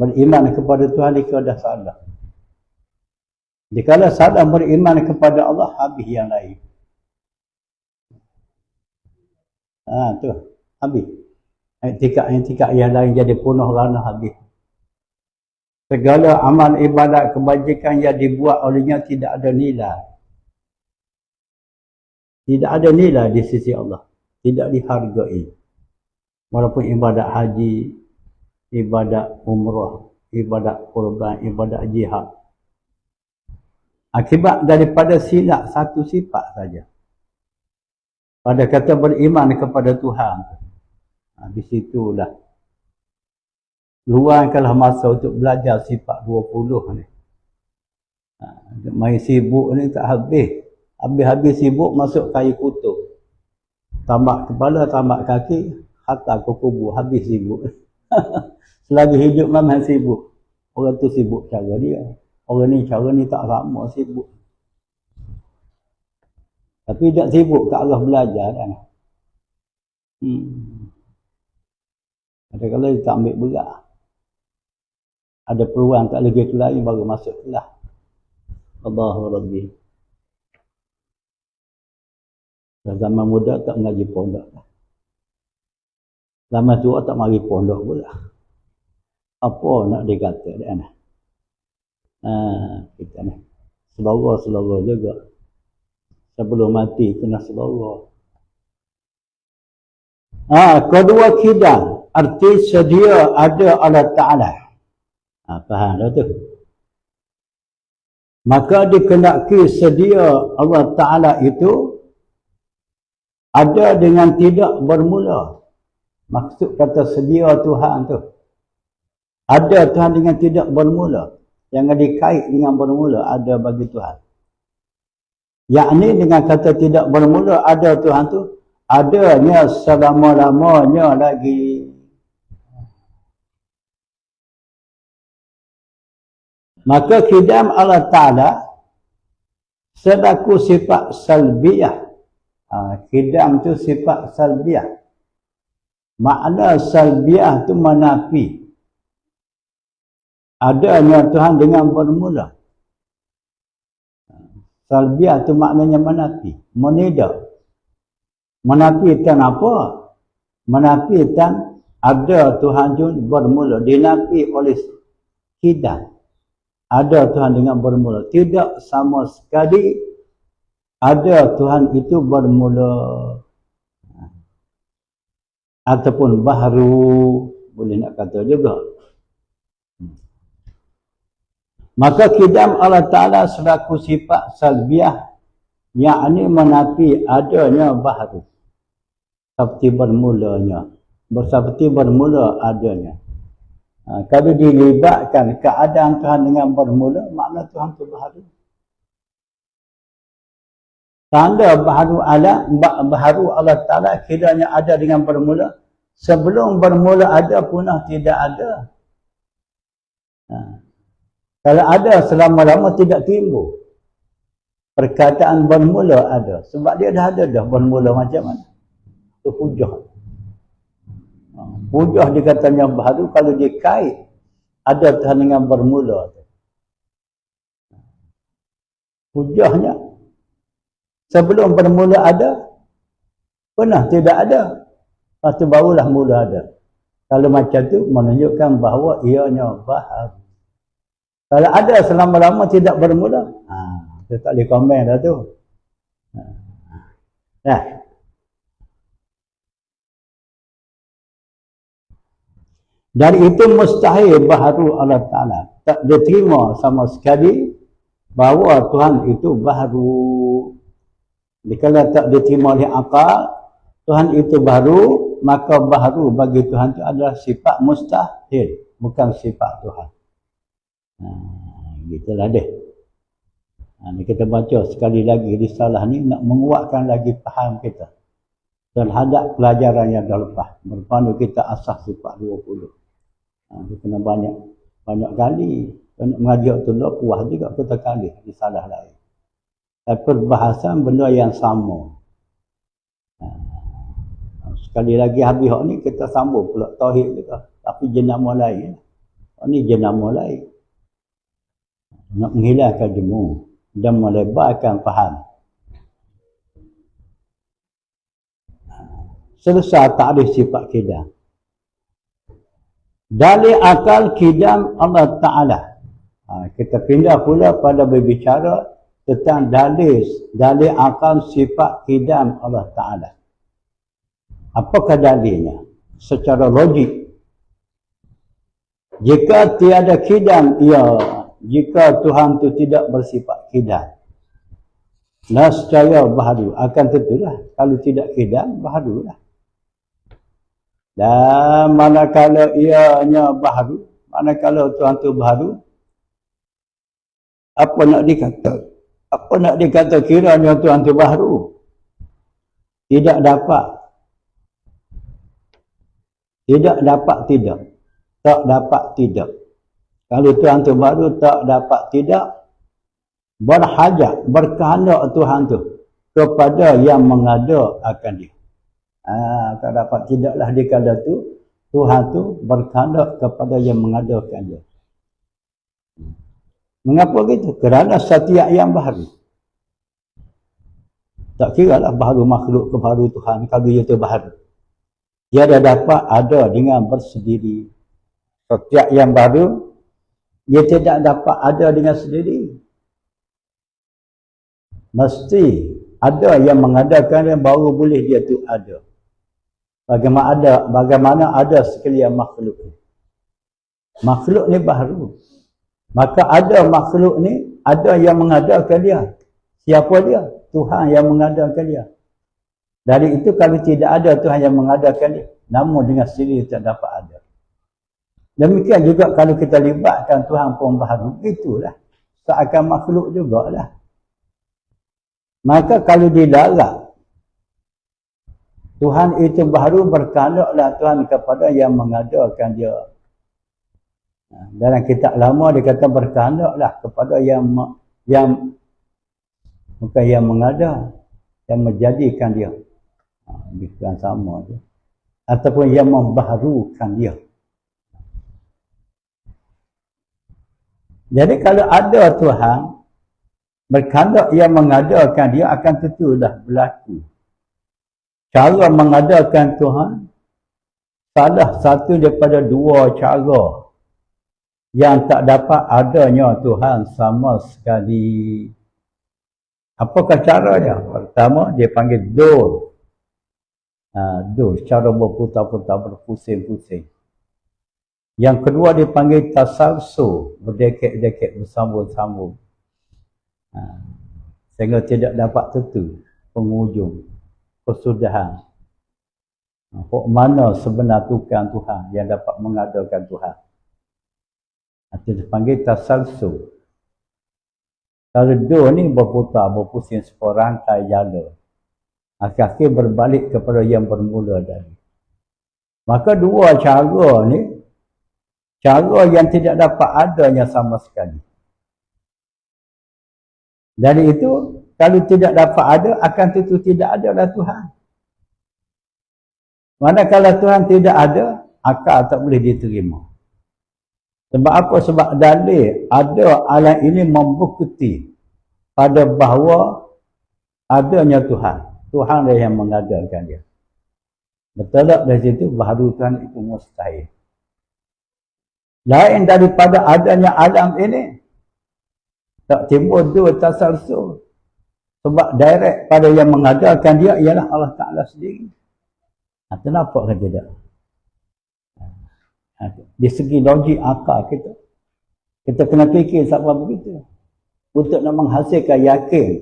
beriman kepada Tuhan jika dah salah. Jika salah beriman kepada Allah, habis yang lain. Ha, tu. Habis. Etika-etika yang lain jadi punuh rana habis. Segala amal ibadat kebajikan yang dibuat olehnya tidak ada nilai. Tidak ada nilai di sisi Allah. Tidak dihargai. Walaupun ibadat haji, ibadat umrah, ibadat kurban, ibadat jihad. Akibat daripada silap satu sifat saja. Pada kata beriman kepada Tuhan. Ha, di situlah luangkanlah masa untuk belajar sifat 20 ni. Ha, main sibuk ni tak habis. Habis-habis sibuk masuk kayu kutu. Tambak kepala, tambak kaki, hatta ke kubu, habis sibuk. Selagi hidup memang sibuk. Orang tu sibuk cara dia. Orang ni cara ni tak sama sibuk. Tapi tak sibuk ke arah belajar kan. Hmm. Ada kalau dia tak ambil berat ada peluang tak lagi ke lain baru masuk kelas. Allahu Rabbi. Dan zaman muda tak mengaji pondok. Zaman tua tak mari pondok pula. Apa nak dikata dia ni? Ha, kita ni. Selawar-selawar juga. Sebelum mati kena selawar. Ha, kedua kidang. Arti sedia ada Allah Ta'ala. Ha, faham dah tu. Maka dikenaki sedia Allah Ta'ala itu ada dengan tidak bermula. Maksud kata sedia Tuhan tu. Ada Tuhan dengan tidak bermula. Yang dikait dengan bermula ada bagi Tuhan. Yang ini dengan kata tidak bermula ada Tuhan tu. Adanya selama-lamanya lagi. Maka kidam Allah Ta'ala sedaku sifat salbiyah. Ha, kidam tu sifat salbiyah. Makna salbiyah tu menapi. Adanya Tuhan dengan bermula. Salbiyah tu maknanya menapi. Menidak. Menapi tan apa? Menapi tan ada Tuhan tu bermula. Dinapi oleh kidam ada Tuhan dengan bermula. Tidak sama sekali ada Tuhan itu bermula. Ataupun baharu. Boleh nak kata juga. Maka kidam Allah Ta'ala selaku sifat salbiah. Yang ini menapi adanya baharu. Seperti bermulanya. Seperti bermula adanya. Ha, kalau dilibatkan keadaan Tuhan dengan bermula, makna Tuhan itu baharu. Tanda baharu Allah, baharu Allah Ta'ala kiranya ada dengan bermula. Sebelum bermula ada punah tidak ada. Ha. Kalau ada selama-lama tidak timbul. Perkataan bermula ada. Sebab dia dah ada dah bermula macam mana. Itu hujah. Hujah dikatanya baharu kalau dia kait ada dengan bermula. Hujahnya sebelum bermula ada pernah tidak ada. Lepas tu barulah mula ada. Kalau macam tu menunjukkan bahawa ianya baharu. Kalau ada selama-lama tidak bermula, ha, kita tak boleh komen dah tu. Ha. Nah. Dari itu mustahil baharu Allah Ta'ala. Tak diterima sama sekali bahawa Tuhan itu baharu. Jika tak diterima oleh akal, Tuhan itu baharu, maka baharu bagi Tuhan itu adalah sifat mustahil. Bukan sifat Tuhan. Nah, gitulah deh. Nah, ni kita baca sekali lagi risalah ni nak menguatkan lagi faham kita terhadap pelajaran yang dah lepas. Berpandu kita asas sifat 20. Ha, dia kena banyak banyak kali. Kalau nak mengajar tu lah, puas juga kita kali di salah lain. Tapi perbahasan benda yang sama. Ha, sekali lagi habis ni kita sambung pula tauhid juga. Tapi jenama lain. Ini jenama lain. Nak menghilangkan jemu dan melebarkan faham. Selesai tak ada sifat kidam. Dalil akal kidam Allah Ta'ala. Ha, kita pindah pula pada berbicara tentang dalil, dalil akal sifat kidam Allah Ta'ala. Apakah dalilnya? Secara logik. Jika tiada kidam, ya, jika Tuhan itu tidak bersifat kidam. Nascaya baharu. Akan tentulah. Kalau tidak kidam, baharulah. Dan manakala ianya baharu, manakala Tuhan tu baharu, apa nak dikata? Apa nak dikata kiranya Tuhan tu baharu? Tidak dapat. Tidak dapat tidak. Tak dapat tidak. Kalau Tuhan tu baru tak dapat tidak. Berhajat, berkehendak Tuhan tu kepada yang mengada akan dia. Ha, tak dapat tidaklah di kala tu Tuhan tu berkandak kepada yang mengadakan dia. Mengapa gitu? Kerana setiap yang baharu. Tak kira lah baharu makhluk ke baharu Tuhan kalau ia tu baharu. Dia dah dapat ada dengan bersendiri. Setiap yang baru, dia tidak dapat ada dengan sendiri. Mesti ada yang mengadakan yang baru boleh dia tu ada bagaimana ada bagaimana ada sekalian makhluk makhluk ni baru maka ada makhluk ni ada yang mengadakan dia. Siapa dia? Tuhan yang mengadakan dia. Dari itu kalau tidak ada Tuhan yang mengadakan dia namun dengan sendiri tak dapat ada. Demikian juga kalau kita libatkan Tuhan pun baru itulah. Seakan makhluk jugalah. Maka kalau dilarang Tuhan itu baru berkandaklah Tuhan kepada yang mengadakan dia. Dalam kitab lama dia kata berkandaklah kepada yang yang bukan yang mengada yang menjadikan dia. Ha, bukan sama dia. Ataupun yang membaharukan dia. Jadi kalau ada Tuhan berkandak yang mengadakan dia akan tentu dah berlaku cara mengadakan Tuhan salah satu daripada dua cara yang tak dapat adanya Tuhan sama sekali. Apakah caranya? Pertama, dia panggil dur. Ha, dur, cara berputar-putar, berpusing-pusing. Yang kedua, dia panggil tasalsu, berdekek-dekek, bersambung-sambung. Ha, sehingga tidak dapat tentu penghujung kesudahan. Hak mana sebenar Tuhan Tuhan yang dapat mengadakan Tuhan. Itu dipanggil tasalsu. Kalau dua ni berputar, berpusing seperangkai jala. Akhir-akhir berbalik kepada yang bermula dari. Maka dua cara ni, cara yang tidak dapat adanya sama sekali. Dari itu, kalau tidak dapat ada, akan tentu tidak ada lah Tuhan. Manakala Tuhan tidak ada, akal tak boleh diterima. Sebab apa? Sebab dalil ada alam ini membukti pada bahawa adanya Tuhan. Tuhan lah yang mengadakan dia. Betul tak dari situ? Baharu Tuhan itu mustahil. Lain daripada adanya alam ini. Tak timbul dua tasalsul. Sebab direct pada yang mengadakan dia ialah Allah Ta'ala sendiri. Ha, kenapa kan tidak? Ha, di segi logik akal kita. Kita kena fikir sebab begitu. Untuk nak menghasilkan yakin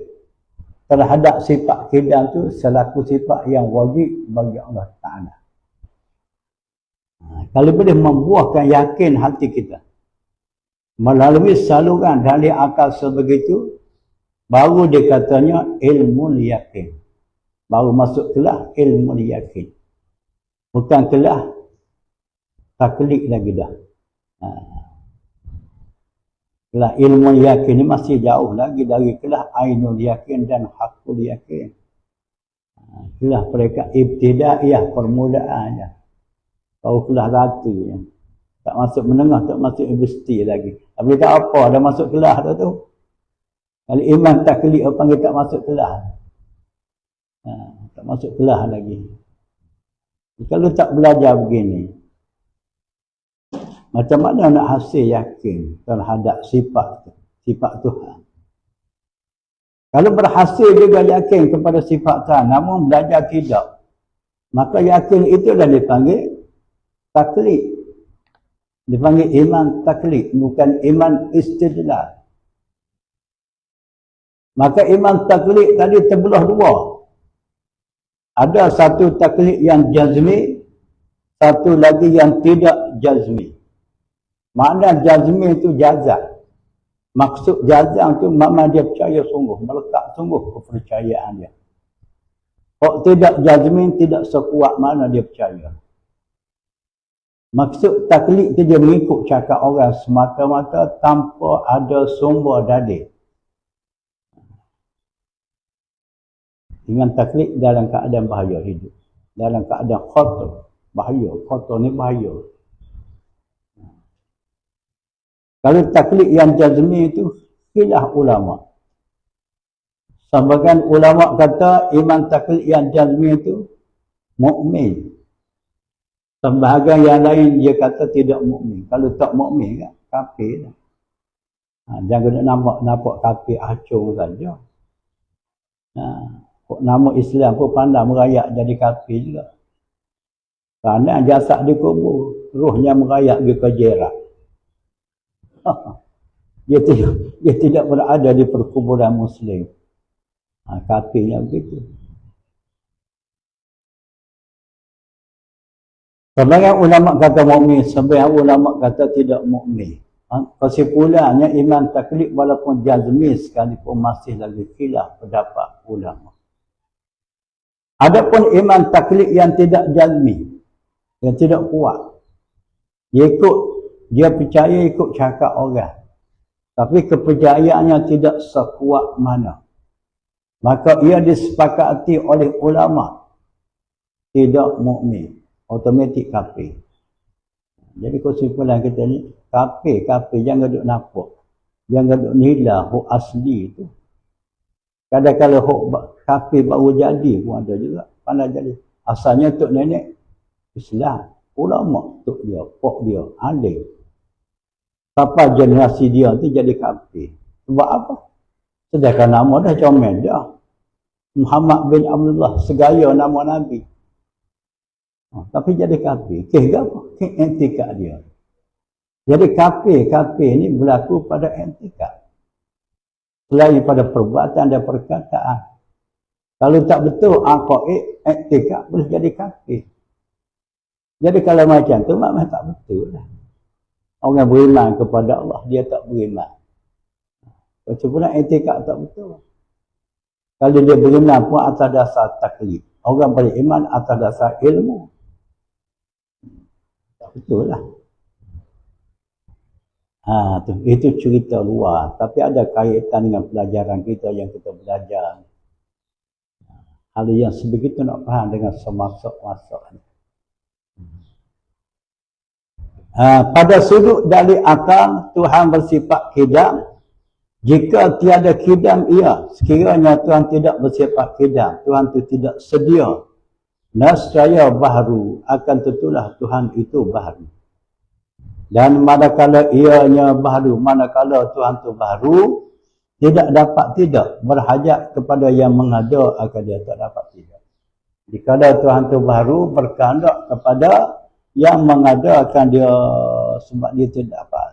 terhadap sifat kidam tu selaku sifat yang wajib bagi Allah Ta'ala. Ha, kalau boleh membuahkan yakin hati kita melalui saluran dari akal sebegitu Baru dia katanya ilmu yakin. Baru masuk kelah ilmu yakin. Bukan kelah taklid lagi dah. Ha. Kelah ilmu yakin ni masih jauh lagi dari kelah ainul yakin dan hakul yakin. Ha. Kelah mereka ibtidaiyah permulaannya. Baru kelah ratu. Ya. Tak masuk menengah, tak masuk universiti lagi. Tapi tak apa, dah masuk kelas dah tu. Kalau iman tak kelik, apa panggil tak masuk kelas. Ha, tak masuk kelas lagi. Kalau tak belajar begini, macam mana nak hasil yakin terhadap sifat sifat Tuhan? Kalau berhasil juga yakin kepada sifat Tuhan, namun belajar tidak, maka yakin itu dah dipanggil taklid. Dipanggil iman taklid, bukan iman istidlal. Maka iman taklid tadi terbelah dua. Ada satu taklid yang jazmi, satu lagi yang tidak jazmi. Makna jazmi itu jazak. Maksud jazam tu makna dia percaya sungguh, melekat sungguh kepercayaan dia. Kalau tidak jazmin, tidak sekuat mana dia percaya. Maksud taklid tu dia mengikut cakap orang semata-mata tanpa ada sumber dalil. Dengan taklid dalam keadaan bahaya hidup. Dalam keadaan khotor. Bahaya. Khotor ni bahaya. Kalau taklid yang jazmi itu khilaf ulama. Sebagian ulama kata iman taklid yang jazmi itu mukmin. Sebahagian yang lain dia kata tidak mukmin. Kalau tak mukmin kan kafir. Ha, jangan nak nampak nampak kafir acung saja. Ha, nama Islam pun pandai merayak jadi kafir juga. Kerana jasad dikubur, rohnya merayak di dia tidak dia tidak berada di perkuburan muslim ha, kafirnya begitu Sebagian ulama kata mukmin, sebagian ulama kata tidak mukmin. Ha, kesimpulannya iman taklid walaupun jazmi sekalipun masih lagi khilaf pendapat ulama. Adapun iman taklid yang tidak jazmi, yang tidak kuat, ikut dia percaya ikut cakap orang. Tapi kepercayaannya tidak sekuat mana. Maka ia disepakati oleh ulama. Tidak mukmin, Otomatik kafir. Jadi kesimpulan kita ni, kafir, kafir. Jangan duduk nampak. Jangan duduk nilai huk asli tu. Kadang-kadang huk kafir baru jadi pun ada juga. Pandai jadi. Asalnya untuk nenek Islam. Ulama untuk dia, pok dia, alim sampai generasi dia tu jadi kafir. Sebab apa? Sedangkan nama dah comel dah. Muhammad bin Abdullah segaya nama Nabi. Oh, tapi jadi kafir. Keh apa? Keh entikat dia. Jadi kafir, kafir ni berlaku pada entikat. Selain pada perbuatan dan perkataan. Kalau tak betul akaid, entikat boleh jadi kafir. Jadi kalau macam tu, maknanya tak betul lah. Orang beriman kepada Allah, dia tak beriman. Kecuali etika tak betul. Kalau dia beriman pun atas dasar taklid. Orang beriman atas dasar ilmu. Tak betul lah. Ha, tu, itu cerita luar. Tapi ada kaitan dengan pelajaran kita yang kita belajar. Hal yang sebegitu nak faham dengan semasuk-masuk ni. Ha, pada sudut dari akal Tuhan bersifat kidam. Jika tiada kidam ia. Sekiranya Tuhan tidak bersifat kidam Tuhan itu tidak sedia. Nascaya baharu akan tentulah Tuhan itu baharu dan manakala ianya baharu manakala Tuhan itu baharu tidak dapat tidak berhajat kepada yang mengada akan dia tak dapat tidak. Jika Tuhan itu baharu berkehendak kepada yang mengadakan dia sebab dia tidak dapat.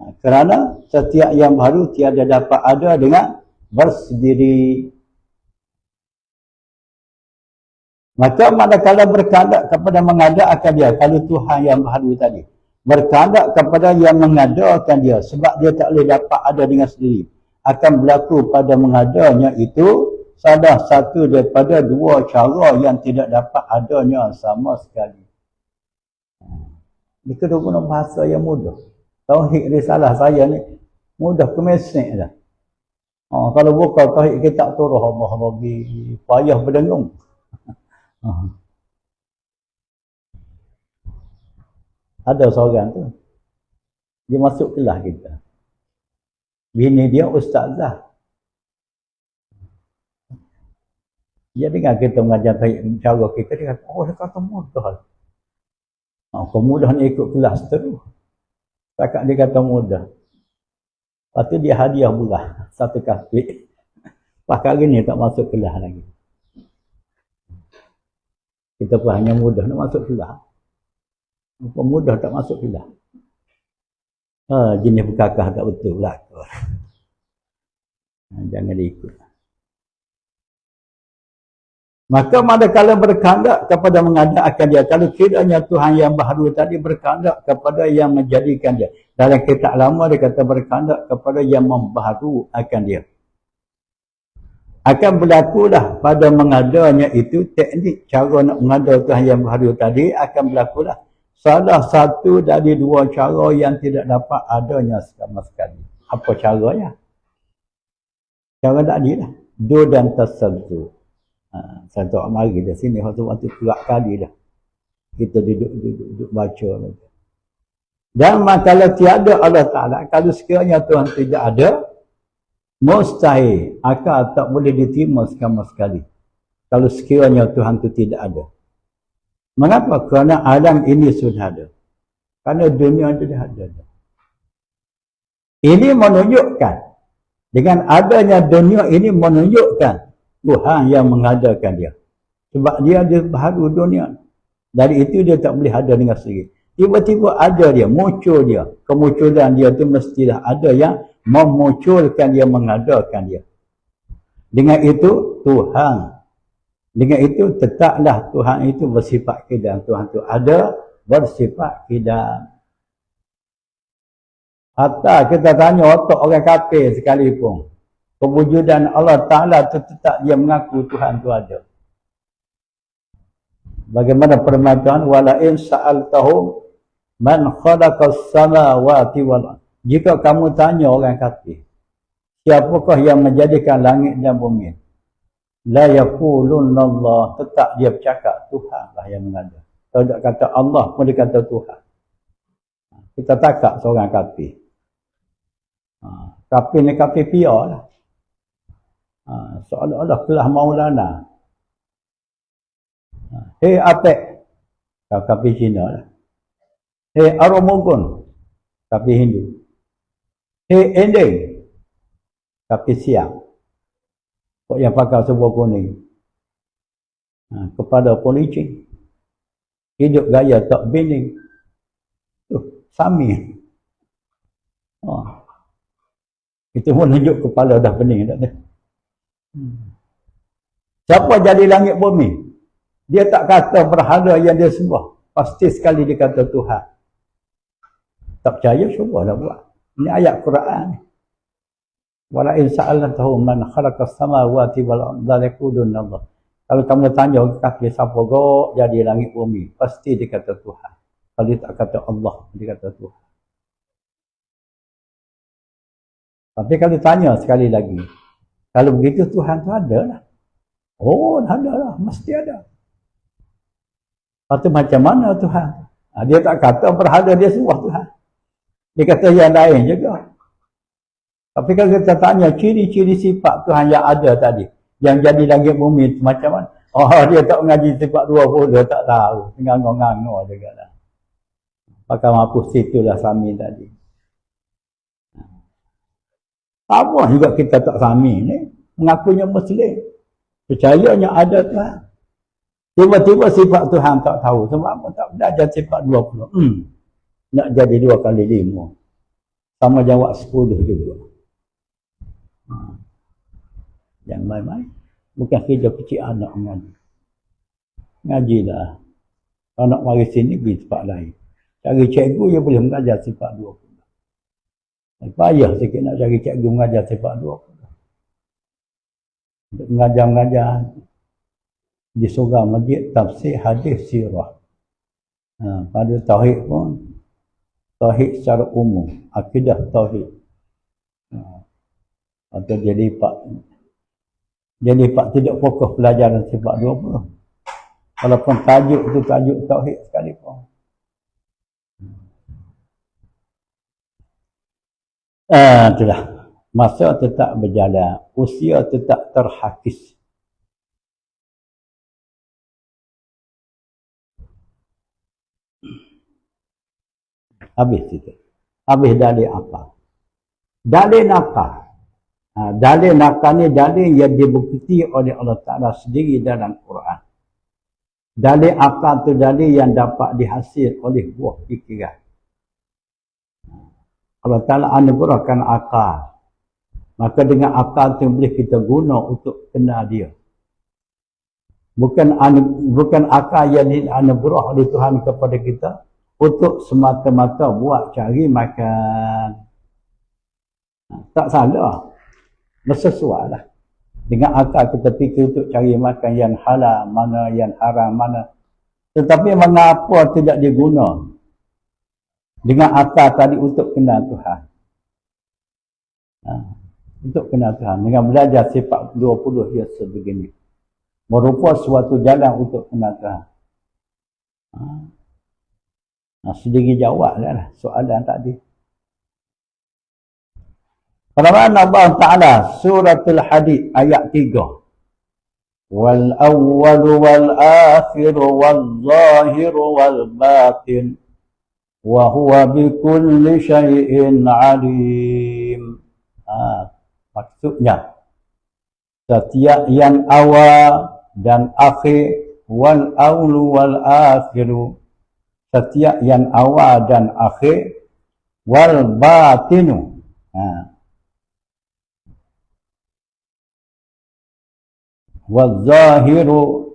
Ha, kerana setiap yang baru tiada dapat ada dengan bersendiri. Maka manakala berkandak kepada mengadakan dia, kalau Tuhan yang baru tadi, berkandak kepada yang mengadakan dia, sebab dia tak boleh dapat ada dengan sendiri, akan berlaku pada mengadanya itu, salah satu daripada dua cara yang tidak dapat adanya sama sekali. Ini kena guna bahasa yang mudah. Tauhid risalah saya ni mudah ke mesej dah. Ha, kalau buka tauhid kita turun Allah bagi payah berdengung. Ha. Ada seorang tu Dia masuk kelas kita. Bini dia ustazah. Dia dengar kita mengajar cara kita, dia kata, oh dia kata mudah. Oh, mudah ni ikut kelas terus. Takkan dia kata mudah. Lepas tu dia hadiah bulah. Satu kafir. Pakai ni tak masuk kelas lagi. Kita pun hanya mudah nak masuk kelas. Mudah tak masuk kelas. Ha, jenis berkakah tak betul lah. Ha, jangan ikut. Maka manakala berkandak kepada mengadakan dia. Kalau kiranya Tuhan yang baharu tadi berkandak kepada yang menjadikan dia. Dalam kitab lama dia kata berkandak kepada yang membaharu akan dia. Akan berlakulah pada mengadanya itu teknik cara nak mengada Tuhan yang baharu tadi akan berlakulah. Salah satu dari dua cara yang tidak dapat adanya sama sekali. Apa caranya? Cara tadi lah. Do dan tersentuh. Ha, saya tak mari dari sini waktu waktu kerak kali dah. Kita duduk, duduk baca lagi. Dan kalau tiada Allah Ta'ala, kalau sekiranya Tuhan tidak ada, mustahil akal tak boleh diterima sama sekali. Kalau sekiranya Tuhan itu tidak ada. Mengapa? Kerana alam ini sudah ada. Kerana dunia itu dah ada. Ini menunjukkan, dengan adanya dunia ini menunjukkan Tuhan yang mengadakan dia. Sebab dia ada baharu dunia. Dari itu dia tak boleh ada dengan sendiri. Tiba-tiba ada dia, muncul dia. Kemunculan dia tu mestilah ada yang memunculkan dia, mengadakan dia. Dengan itu, Tuhan. Dengan itu, tetaplah Tuhan itu bersifat kidam. Tuhan itu ada bersifat kidam. Hatta kita tanya otak orang kafir sekalipun kewujudan Allah Ta'ala itu tetap dia mengaku Tuhan itu ada. Bagaimana permatuan wala in sa'altahum man khalaqas samawati wal Jika kamu tanya orang kafir, siapakah yang menjadikan langit dan bumi? La yaqulunna Allah, tetap dia bercakap Tuhan lah yang mengada. Kalau tak kata Allah pun dia kata Tuhan. Kita takak seorang kafir. Ha, kafir ni kafir piar lah. Ha, seolah-olah kelah maulana. Ha, Hei Apek. Kapi Cina lah. Hei Aromogun. Kapi Hindu. Hei Ending. Kapi Siang. Kok yang pakai sebuah kuning. Ha, kepada polisi. Hidup gaya tak bening. Tuh, Sami. Oh. Itu menunjuk kepala dah bening. Tak ada. Hmm. Siapa jadi langit bumi? Dia tak kata berhala yang dia sembah. Pasti sekali dia kata Tuhan. Tak percaya, cubalah buat. Ini ayat Quran. Wala in sa'altahu man khalaqas samawati wal yaqulun Allah. Kalau kamu tanya kafir siapa go jadi langit bumi, pasti dia kata Tuhan. Kalau dia tak kata Allah, dia kata Tuhan. Tapi kalau tanya sekali lagi, kalau begitu Tuhan tu ada lah. Oh, ada lah. Mesti ada. Lepas tu macam mana Tuhan? Ha, dia tak kata berhala dia semua Tuhan. Dia kata yang lain juga. Tapi kalau kita tanya ciri-ciri sifat Tuhan yang ada tadi. Yang jadi langit bumi tu macam mana? Oh, dia tak mengaji sifat dua puluh. Tak tahu. Tinggal ngong-ngong juga lah. Pakai mampu situ lah Sami tadi. Apa juga kita tak sami ni. Mengakunya Muslim. Percayanya ada Tuhan. Tiba-tiba sifat Tuhan tak tahu. Sebab apa? Tak belajar sifat 20. Hmm. Nak jadi dua kali lima. Sama jawab sepuluh juga. Hmm. Yang main-main. Bukan kerja kecil anak mengaji. Ngajilah. Kalau nak mari sini, pergi tempat lain. Cari cikgu, dia boleh mengajar sifat 20. Payah sikit nak cari cikgu mengajar sifat dua. Untuk mengajar-mengajar di surah masjid tafsir hadis sirah. Ha, pada tauhid pun tauhid secara umum, akidah tauhid. Ha, atau jadi pak jadi pak tidak fokus pelajaran sifat dua puluh. Walaupun tajuk tu tajuk tauhid sekalipun. Ah, itulah. Masa tetap berjalan. Usia tetap terhakis. Habis itu. Habis dalil apa? Dalil nakal. Ha, dalil nakal ni dalil yang dibukti oleh Allah Ta'ala sendiri dalam Quran. Dalil akal tu dalil yang dapat dihasil oleh buah fikiran. Allah Ta'ala anugerahkan akal. Maka dengan akal tu boleh kita guna untuk kenal dia. Bukan bukan akal yang dianugerah oleh Tuhan kepada kita untuk semata-mata buat cari makan. Tak salah. Bersesuai lah. Dengan akal kita fikir untuk cari makan yang halal, mana yang haram, mana. Tetapi mengapa tidak diguna dengan akal tadi untuk kenal Tuhan. Ha. Untuk kenal Tuhan. Dengan belajar sifat 20 ya sebegini. Merupakan suatu jalan untuk kenal Tuhan. Ha. Nah, sendiri jawab lah soalan tadi. Firman Allah Ta'ala suratul hadid ayat 3. Wal awwal wal akhir wal zahir wal batin wa huwa bi kulli syai'in alim. Ha, maksudnya setiap yang awal dan akhir wal awlu wal akhiru setiap yang awal dan akhir wal batinu ha. wal zahiru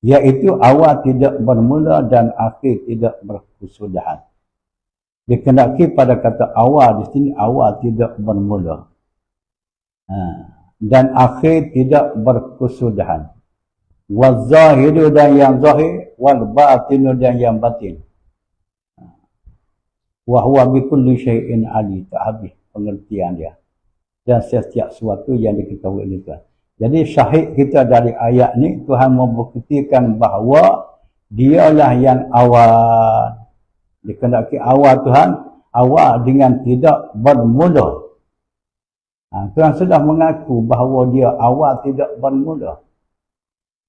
iaitu awal tidak bermula dan akhir tidak berkesudahan. Dikenaki pada kata awal di sini awal tidak bermula. Ha. dan akhir tidak berkesudahan. Wal zahiru dan yang zahir wal batinu dan yang batin. Wa huwa bi kulli syai'in ali. Ta'abih pengertian dia. Dan setiap sesuatu yang diketahui oleh Tuhan jadi syahid kita dari ayat ni Tuhan membuktikan bahawa dialah yang awal dikendaki awal Tuhan awal dengan tidak bermula ha, Tuhan sudah mengaku bahawa dia awal tidak bermula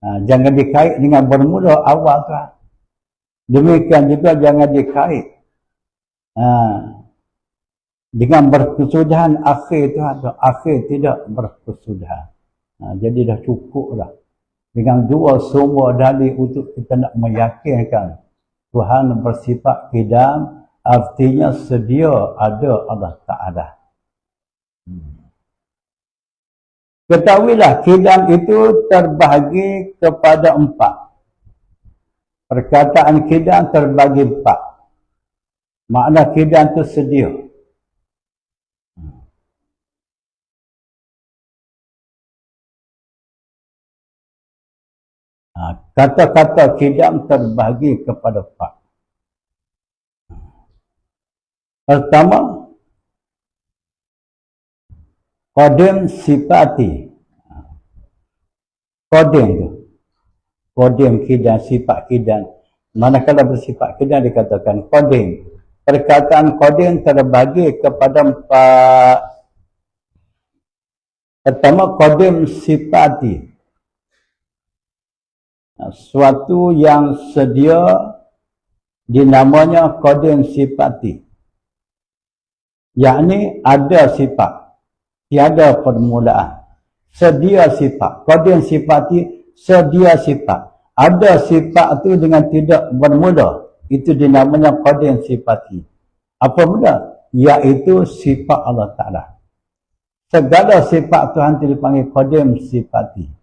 Ha, jangan dikait dengan bermula awal tu. Demikian juga jangan dikait ha, dengan berkesudahan akhir tu. Akhir tidak berkesudahan. Ha, jadi dah cukup dah. Dengan dua sumber dalil untuk kita nak meyakinkan Tuhan bersifat kidam artinya sedia ada Allah Ta'ala. Hmm. Ketahuilah kidam itu terbahagi kepada empat. Perkataan kidam terbagi empat. Makna kidam itu sedia. Kata-kata kidam terbahagi kepada empat. Pertama, Kodim sifati. Kodim tu. Kodim kidan, sifat kidan. Manakala bersifat kidan dikatakan kodim. Perkataan kodim terbagi kepada empat. Pertama, kodim sifati. Suatu yang sedia dinamanya kodim sifati. Yang ini ada sifat tiada permulaan. Sedia sifat. Qadim sifati sedia sifat. Ada sifat itu dengan tidak bermula. Itu dinamanya qadim sifati. Apa mula? Iaitu sifat Allah Ta'ala. Segala sifat Tuhan itu dipanggil qadim sifati.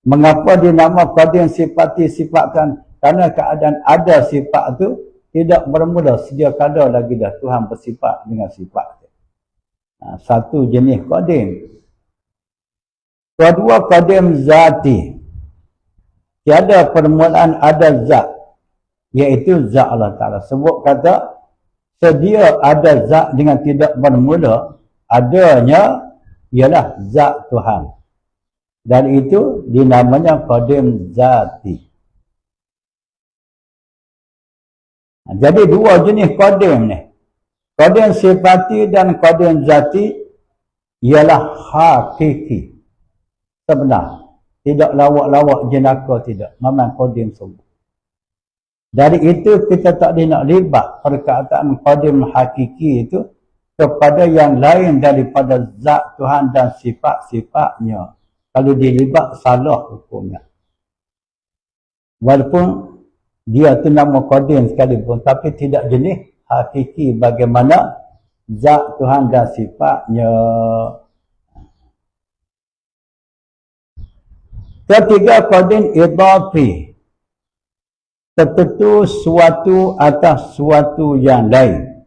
Mengapa dinama qadim sifati sifatkan? Karena keadaan ada sifat itu tidak bermula. Sedia kada lagi dah Tuhan bersifat dengan sifat. Ha, satu jenis qadim. Kedua qadim zati. Tiada permulaan ada zat. Iaitu zat Allah Ta'ala. Sebut kata, sedia ada zat dengan tidak bermula. Adanya ialah zat Tuhan. Dan itu dinamanya qadim zati. Ha, jadi dua jenis qadim ni. Qadim sifati dan qadim zati ialah hakiki. Sebenar. Tidak lawak-lawak jenaka tidak. Memang qadim sungguh. Dari itu kita tak boleh nak libat perkataan qadim hakiki itu kepada yang lain daripada zat Tuhan dan sifat-sifatnya. Kalau dilibat salah hukumnya. Walaupun dia tu nama qadim sekalipun tapi tidak jenis hakiki bagaimana zat Tuhan dan sifatnya. Ketiga qadim idafi tertentu suatu atas suatu yang lain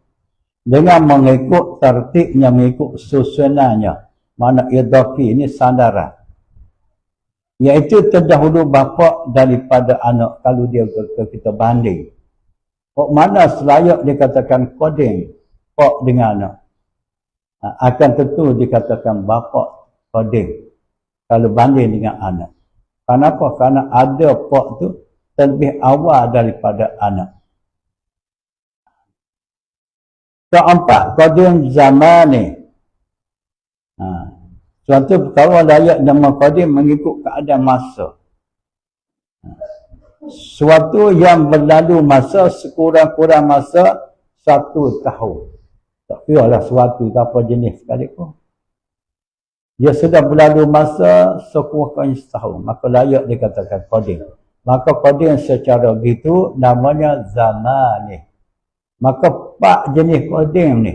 dengan mengikut tertibnya mengikut susunannya mana idafi ini sandaran iaitu terdahulu bapa daripada anak kalau dia kita banding kok mana selayak dikatakan koding pak dengan anak ha, akan tentu dikatakan bapa koding kalau banding dengan anak kenapa kerana ada pak tu terlebih awal daripada anak. Keempat, qadim zaman ni. Suatu perkara layak nama qadim mengikut keadaan masa. Suatu yang berlalu masa sekurang-kurang masa satu tahun. Tak kira lah suatu tak apa jenis sekalipun. Dia sudah berlalu masa sekurang-kurang setahun. Maka layak dikatakan qadim. Maka qadim secara begitu namanya zamani. Maka empat jenis qadim ni.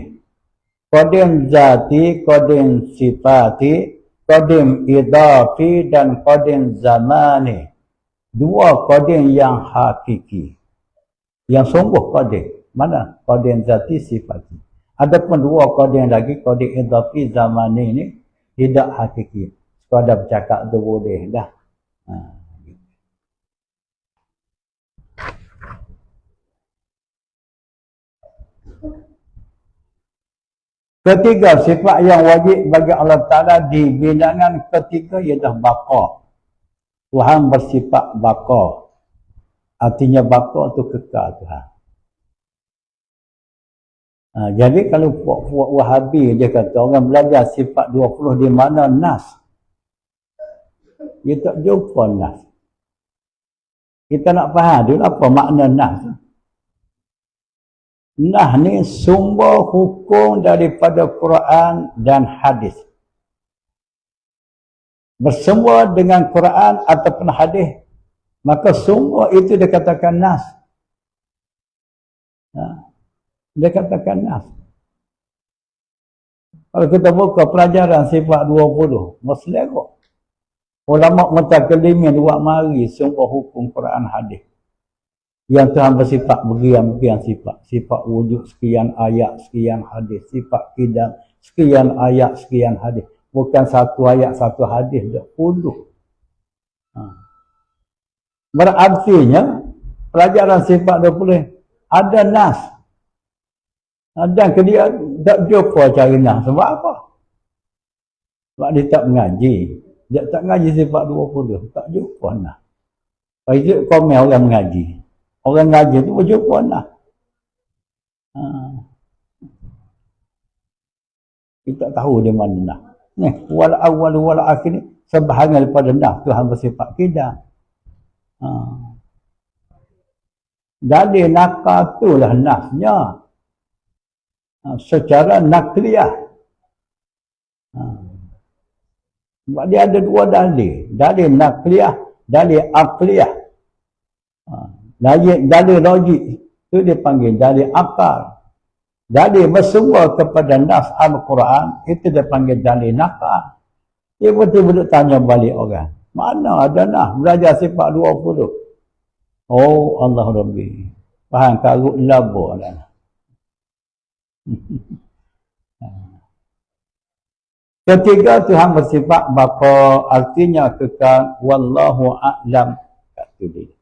Qadim zati, qadim sifati, qadim idafi dan qadim zamani. Dua qadim yang hakiki. Yang sungguh qadim. Mana? Qadim zati, sifati. Adapun dua qadim lagi, qadim idafi, zamani ni tidak hakiki. Sekadar bercakap tu boleh dah. Ha. Ketiga, sifat yang wajib bagi Allah Ta'ala di bilangan ketiga ialah baka. Tuhan bersifat baka. Artinya baka itu kekal Tuhan. Ha, jadi kalau puak-puak wahabi dia kata orang belajar sifat 20 di mana nas. Dia tak jumpa nas. Kita nak faham dulu apa makna nas. Nah ni sumber hukum daripada Quran dan hadis. Bersumber dengan Quran ataupun hadis, maka sumber itu dikatakan nas. Ha. Dia katakan nas. Kalau kita buka pelajaran sifat 20, mesti kok. Ulama mutakalimin buat mari sumber hukum Quran hadis yang Tuhan bersifat bergiam-giam sifat. Sifat wujud sekian ayat, sekian hadis. Sifat kidam, sekian ayat, sekian hadis. Bukan satu ayat, satu hadis. Dah puluh. Ha. Berartinya, pelajaran sifat 20 ada nas. Dan ke dia tak jumpa cari nas. Sebab apa? Sebab dia tak mengaji. Dia tak mengaji sifat 20. Tak jumpa nas. Itu komen orang mengaji. Orang ngaji tu berjumpa lah. Ha. Kita tahu dia mana nak. Ni, wal awal wal akhir ni sebahagian daripada nah Tuhan bersifat kita. Ha. Jadi nakal tu lah nasnya. Ha. Secara nakliah. Ha. Sebab dia ada dua dalil. Dalil nakliah, dalil akliyah. Dalil, dalil logik itu dipanggil dalil akal. Dalil bersumber kepada nas Al-Quran itu dipanggil dalil nakal. Dia betul-betul tanya balik orang. Mana ada nah belajar sifat 20. Oh Allah Rabbi. Faham karut labo lah. Ketiga Tuhan bersifat bapa artinya kekal wallahu a'lam kata dia.